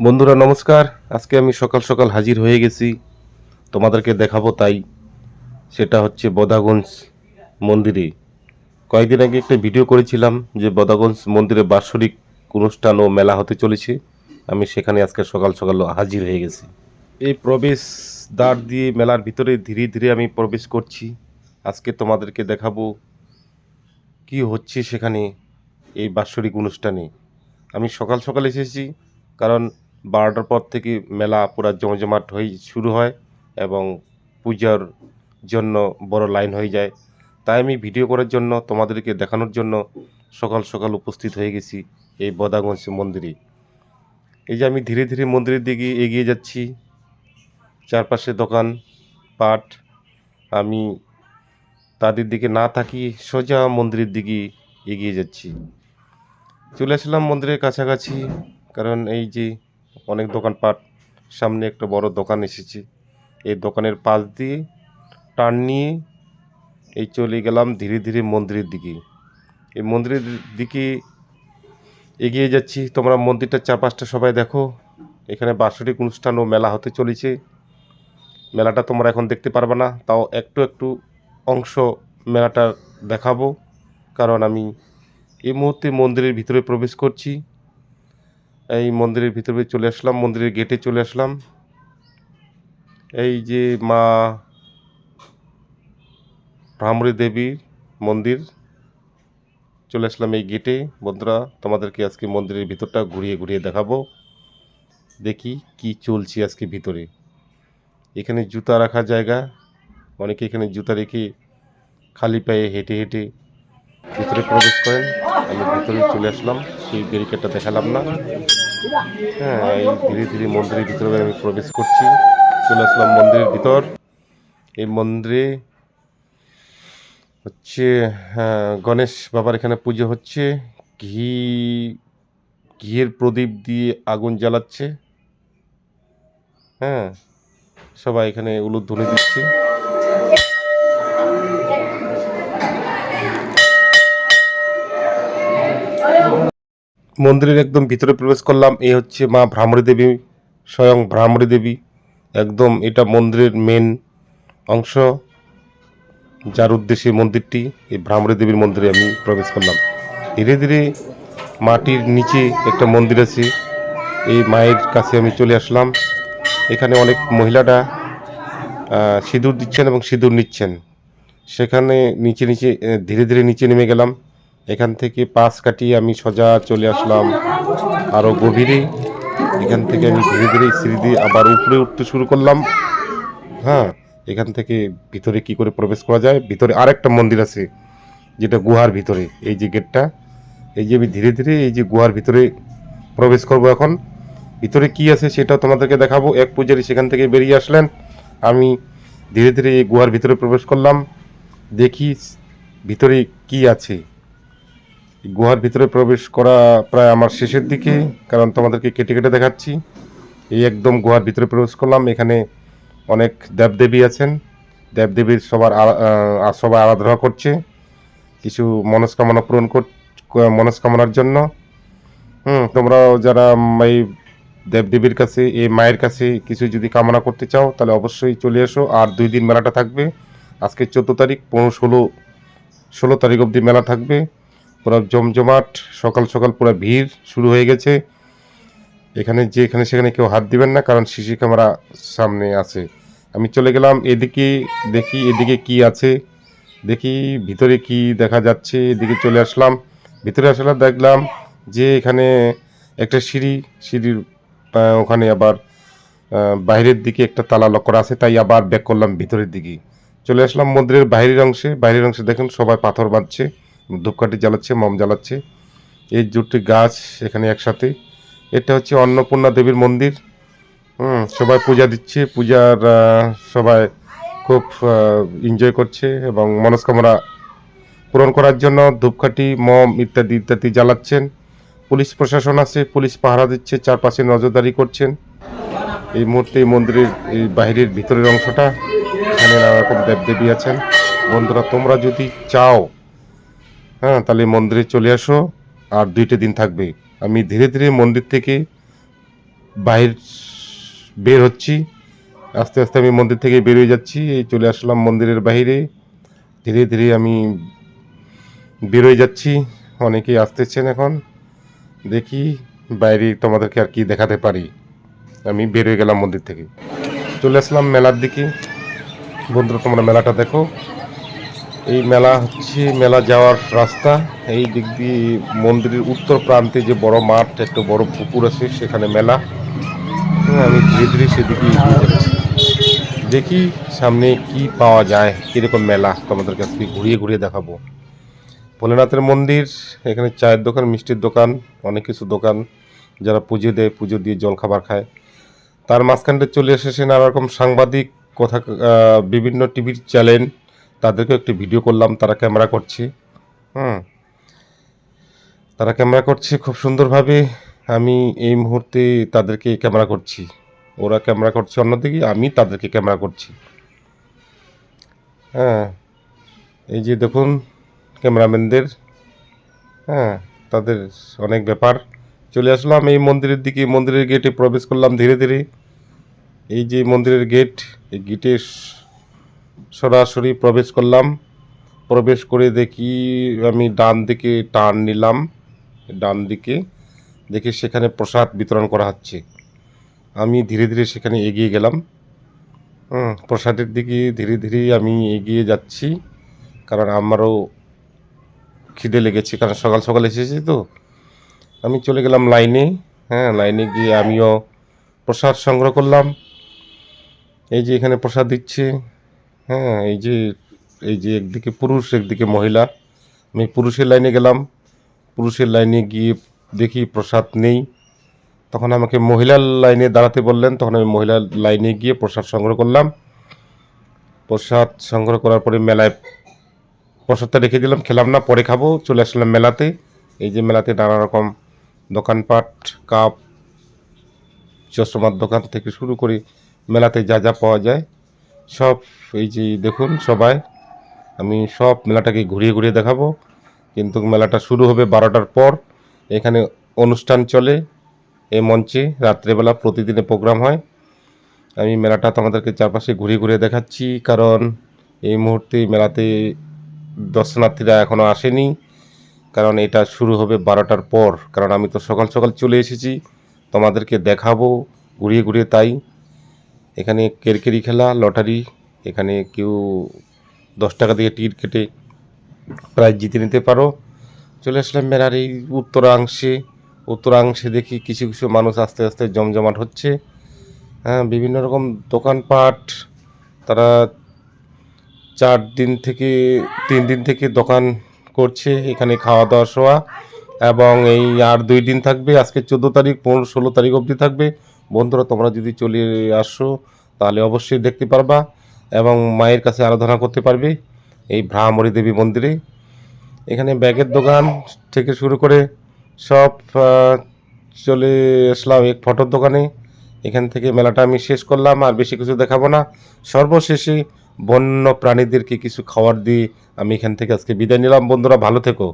বন্ধুরা, নমস্কার। আজকে আমি সকাল সকাল হাজির হয়ে গেছি। তোমাদেরকে দেখাবো তাই। সেটা হচ্ছে বদাগঞ্জ মন্দিরে। কয়েকদিন আগে একটা ভিডিও করেছিলাম যে বদাগঞ্জ মন্দিরে বাৎসরিক অনুষ্ঠান ও মেলা হতে চলেছে। আমি সেখানে আজকে সকাল সকাল হাজির হয়ে গেছি। এই প্রবেশ দ্বার দিয়ে মেলার ভিতরে ধীরে ধীরে আমি প্রবেশ করছি। আজকে তোমাদেরকে দেখাবো কি হচ্ছে সেখানে এই বাৎসরিক অনুষ্ঠানে। আমি সকাল সকাল এসেছি কারণ বারোটার পর থেকে মেলা পুরা জমজমাট হয়ে শুরু হয় এবং পূজার জন্য বড় লাইন হয়ে যায়। তাই আমি ভিডিও করার জন্য, তোমাদেরকে দেখানোর জন্য সকাল সকাল উপস্থিত হয়ে গেছি এই বদাগঞ্জ মন্দিরে। এই যে আমি ধীরে ধীরে মন্দিরের দিকে এগিয়ে যাচ্ছি, চারপাশে দোকান, পাট। আমি তাদের দিকে না থাকি সোজা মন্দিরের দিকে এগিয়ে যাচ্ছি। চলে আসলাম মন্দিরের কাছাকাছি, কারণ এই যে অনেক দোকানপাট, সামনে একটা বড় দোকান এসেছে। এই দোকানের পাশ দিয়ে টার্ন নিয়ে এই চলে গেলাম ধীরে ধীরে মন্দিরের দিকে। এই মন্দিরের দিকে এগিয়ে যাচ্ছি। তোমরা মন্দিরটার চারপাশটা সবাই দেখো। এখানে বাৎসরিক অনুষ্ঠান ও মেলা হতে চলেছে। মেলাটা তোমরা এখন দেখতে পারবে না, তাও একটু একটু অংশ মেলাটা দেখাবো। কারণ আমি এই মুহূর্তে মন্দিরের ভিতরে প্রবেশ করছি। এই মন্দিরের ভিতরে চলে আসলাম, মন্দিরের গেটে চলে আসলাম। এই যে মা ভ্রামরী দেবীর মন্দির, চলে আসলাম এই গেটে বন্ধুরা, তোমাদেরকে আজকে মন্দিরের ভিতরটা ঘুরিয়ে ঘুরিয়ে দেখাবো। দেখি কি চলছে আজকে ভিতরে। এখানে জুতা রাখার জায়গা, অনেকে এখানে জুতা রেখে খালি পায়ে হেঁটে হেঁটে ভিতরে প্রবেশ করেন। আমি ভিতরে চলে আসলাম সেই ব্যারিকেডটা দেখালাম না। হ্যাঁ এই ধীরে ধীরে মন্দিরের ভিতরে আমি প্রবেশ করছি। চলে আসলাম মন্দিরের ভিতর। এই মন্দিরে হচ্ছে হ্যাঁ, গণেশ বাবার এখানে পুজো হচ্ছে। ঘি ঘিয়ের প্রদীপ দিয়ে আগুন জ্বালাচ্ছে। হ্যাঁ সবাই এখানে উলুধ্বনি দিচ্ছে। মন্দিরের একদম ভিতরে প্রবেশ করলাম, এই হচ্ছে মা ভ্রামরী দেবী, স্বয়ং ভ্রামরী দেবী। একদম এটা মন্দিরের মেন অংশ, যার উদ্দেশ্যে মন্দিরটি, এই ভ্রামরী দেবীর মন্দিরে আমি প্রবেশ করলাম। ধীরে ধীরে মাটির নিচে একটা মন্দির আছে, এই মায়ের কাছে আমি চলে আসলাম। এখানে অনেক মহিলারা সিঁদুর দিচ্ছেন এবং সিঁদুর নিচ্ছেন। সেখানে নিচে নিচে ধীরে ধীরে নিচে নেমে গেলাম। এখান থেকে পাশ কাটিয়ে আমি সোজা চলে আসলাম আরও গভীরে। এখান থেকে আমি ধীরে ধীরে সিঁড়ি দিয়ে আবার উপরে উঠতে শুরু করলাম। হ্যাঁ এখান থেকে ভিতরে কি করে প্রবেশ করা যায়? ভিতরে আরেকটা মন্দির আছে, যেটা গুহার ভিতরে, এই যে গেটটা। এই যে আমি ধীরে ধীরে এই যে গুহার ভিতরে প্রবেশ করব এখন। ভিতরে কি আছে সেটাও তোমাদেরকে দেখাবো। এক পূজারি সেখান থেকে বেরিয়ে আসলেন। আমি ধীরে ধীরে এই গুহার ভিতরে প্রবেশ করলাম। দেখি ভিতরে কি আছে। গুহার ভিতরে প্রবেশ করা প্রায় আমার শেষের দিকে, কারণ তোমাদেরকে কেটে কেটে দেখাচ্ছি। এই একদম গুহার ভিতরে প্রবেশ করলাম, এখানে অনেক দেবদেবী আছেন। দেবদেবীর সবার সবাই আরাধনা করছে, কিছু মনস্কামনা পূরণ কর মনস্কামনার জন্য। হুম, তোমরাও যারা এই দেবদেবীর কাছে, এই মায়ের কাছে কিছু যদি কামনা করতে চাও, তাহলে অবশ্যই চলে এসো। আর দুই দিন মেলাটা থাকবে। আজকে চোদ্দ তারিখ পনেরো ষোলো ষোলো তারিখ অবধি মেলা থাকবে। পুরো জমজমাট, সকাল সকাল পুরো ভিড় শুরু হয়ে গেছে। এখানে যে এখানে সেখানে কেউ হাত দিবেন না, কারণ সিসি ক্যামেরা সামনে আছে। আমি চলে গেলাম, এদিকে দেখি এদিকে কি আছে। দেখি ভিতরে কি দেখা যাচ্ছে, এদিকে চলে আসলাম। ভিতরে আসলে দেখলাম যে এখানে একটা সিঁড়ি, সিঁড়ির ওখানে আবার বাইরের দিকে একটা তালা লক করা আছে, তাই আবার ব্যাক করলাম ভিতরের দিকে। চলে আসলাম মন্দিরের বাইরের অংশে। বাইরের অংশে দেখুন সবাই পাথর বাঁধছে। ধূপকাঠি জ্বালাচ্ছে, মম জ্বালাচ্ছে। এই দুটি গাছ এখানে একসাথে। এটা হচ্ছে অন্নপূর্ণা দেবীর মন্দির। হুম, সবাই পূজা দিচ্ছে। পূজার সবাই খুব এনজয় করছে এবং মনস্কামনা পূরণ করার জন্য ধূপকাঠি, মম ইত্যাদি ইত্যাদি জ্বালাচ্ছেন। পুলিশ প্রশাসন আছে, পুলিশ পাহারা দিচ্ছে, চারপাশে নজরদারি করছেন। এই মুহূর্তে এই মন্দিরের, এই বাইরের ভিতরের অংশটা এখানে নানা রকম দেবদেবী আছেন। বন্ধুরা, তোমরা যদি চাও হ্যাঁ তাহলে মন্দিরে চলে আসো, আর দুইটা দিন থাকবে। আমি ধীরে ধীরে মন্দির থেকে বাহির বের হচ্ছি। আস্তে আস্তে আমি মন্দির থেকে বেরিয়ে যাচ্ছি, এই চলে আসলাম মন্দিরের বাইরে। ধীরে ধীরে আমি বেরোয় যাচ্ছি, অনেকেই আসতেছেন এখন। দেখি বাইরে তোমাদেরকে আর কি দেখাতে পারি। আমি বেরোয় গেলাম মন্দির থেকে। চলে আসলাম মেলার দিকে। বন্ধুরা, তোমরা মেলাটা দেখো। এই মেলা হচ্ছে মেলা যাওয়ার রাস্তা। এই দিক দিয়ে মন্দিরের উত্তর প্রান্তে যে বড় মাঠ একটা বড় পুকুর আছে সেখানে মেলা। হ্যাঁ, আমি ধীরে ধীরে সেদিকে দেখি সামনে কি পাওয়া যায় কীরকম মেলা তোমাদেরকে আজকে ঘুরিয়ে ঘুরিয়ে দেখাবো। ভোলেনাথের মন্দির এখানে চায়ের দোকান মিষ্টির দোকান অনেক কিছু দোকান। যারা পুজো দেয় পুজো দিয়ে জল খাবার খায়। তার মাঝখানটা চলে এসেছে নানা রকম সাংবাদিক কথা বিভিন্ন টিভির চ্যানেল। তাদেরকে একটি ভিডিও করলাম, তারা ক্যামেরা করছে। হুম। তারা ক্যামেরা করছে, খুব সুন্দরভাবে আমি এই মুহূর্তে তাদেরকে ক্যামেরা করছি। ওরা ক্যামেরা করছে, অন্যদিকে আমি তাদেরকে ক্যামেরা করছি। হ্যাঁ এই যে দেখুন, ক্যামেরাম্যানদের হ্যাঁ তাদের অনেক ব্যাপার। চলে আসলাম এই মন্দিরের দিকে, মন্দিরের গেটে প্রবেশ করলাম ধীরে ধীরে। এই যে মন্দিরের গেট এই গেটে স- সরাসরি প্রবেশ করলাম। প্রবেশ করে দেখি আমি ডান দিকে টার্ন নিলাম। ডান দিকে দেখি সেখানে প্রসাদ বিতরণ করা হচ্ছে। আমি ধীরে ধীরে সেখানে এগিয়ে গেলাম। প্রসাদের দিকে ধীরে ধীরে আমি এগিয়ে যাচ্ছি। কারণ আমারও খিদে লেগেছে, কারণ সকাল সকাল এসেছি তো। আমি চলে গেলাম লাইনে। হ্যাঁ লাইনে গিয়ে আমিও প্রসাদ সংগ্রহ করলাম। এই যে এখানে প্রসাদ দিচ্ছে। হ্যাঁ এই যে এই যে একদিকে পুরুষ, একদিকে মহিলা। আমি পুরুষের লাইনে গেলাম। পুরুষের লাইনে গিয়ে দেখি প্রসাদ নেই। তখন আমাকে মহিলার লাইনে দাঁড়াতে বললেন। তখন আমি মহিলার লাইনে গিয়ে প্রসাদ সংগ্রহ করলাম। প্রসাদ সংগ্রহ করার পরে মেলায় প্রসাদটা রেখে দিলাম। খেলাম না, পরে খাব। চলে আসলাম মেলাতে। এই যে মেলাতে নানা রকম দোকানপাট, কাপ, চশমার দোকান থেকে শুরু করে মেলাতে যা যা পাওয়া যায়। সব এই যে দেখুন সবাই, আমি সব মেলাটাকে ঘুরিয়ে ঘুরিয়ে দেখাবো। কিন্তু মেলাটা শুরু হবে বারোটার পর। এখানে অনুষ্ঠান চলে এই মঞ্চে, রাত্রেবেলা প্রতিদিনে প্রোগ্রাম হয়। আমি মেলাটা তোমাদেরকে চারপাশে ঘুরিয়ে ঘুরিয়ে দেখাচ্ছি, কারণ এই মুহূর্তে মেলাতে দর্শনার্থীরা এখনও আসেনি, কারণ এটা শুরু হবে বারোটার পর। কারণ আমি তো সকাল সকাল চলে এসেছি, তোমাদেরকে দেখাবো, ঘুরিয়ে ঘুরিয়ে তাই এখানে কেরকেরি খেলা, লটারি, এখানে কেউ দশ টাকা দিয়ে টিকিট কেটে প্রাইজ জিতে নিতে পারো। চলে আসলাম মেলার এই উত্তরাংশে। উত্তরাংশে দেখি কিছু কিছু মানুষ আস্তে আস্তে জমজমাট হচ্ছে। হ্যাঁ বিভিন্ন রকম দোকানপাট, তারা চার দিন থেকে, তিন দিন থেকে দোকান করছে, এখানে খাওয়া দাওয়া শোয়া এবং এই আর দুই দিন থাকবে, আজকে চোদ্দ তারিখ, পনেরো, ষোলো তারিখ অবধি থাকবে। বন্ধুরা, তোমরা যদি চলে আসো, তাহলে অবশ্যই দেখতে পারবা এবং মায়ের কাছে আরাধনা করতে পারবে এই ভ্রামরী দেবী মন্দিরে। এখানে ব্যাগের দোকান থেকে শুরু করে সব চলে আসলাম এক ফটোর দোকানে। এখান থেকে মেলাটা আমি শেষ করলাম, আর বেশি কিছু দেখাবো না। সর্বশেষে বন্য প্রাণীদেরকে কিছু খাবার দিয়ে আমি এখান থেকে আজকে বিদায় নিলাম। বন্ধুরা, ভালো থেকো।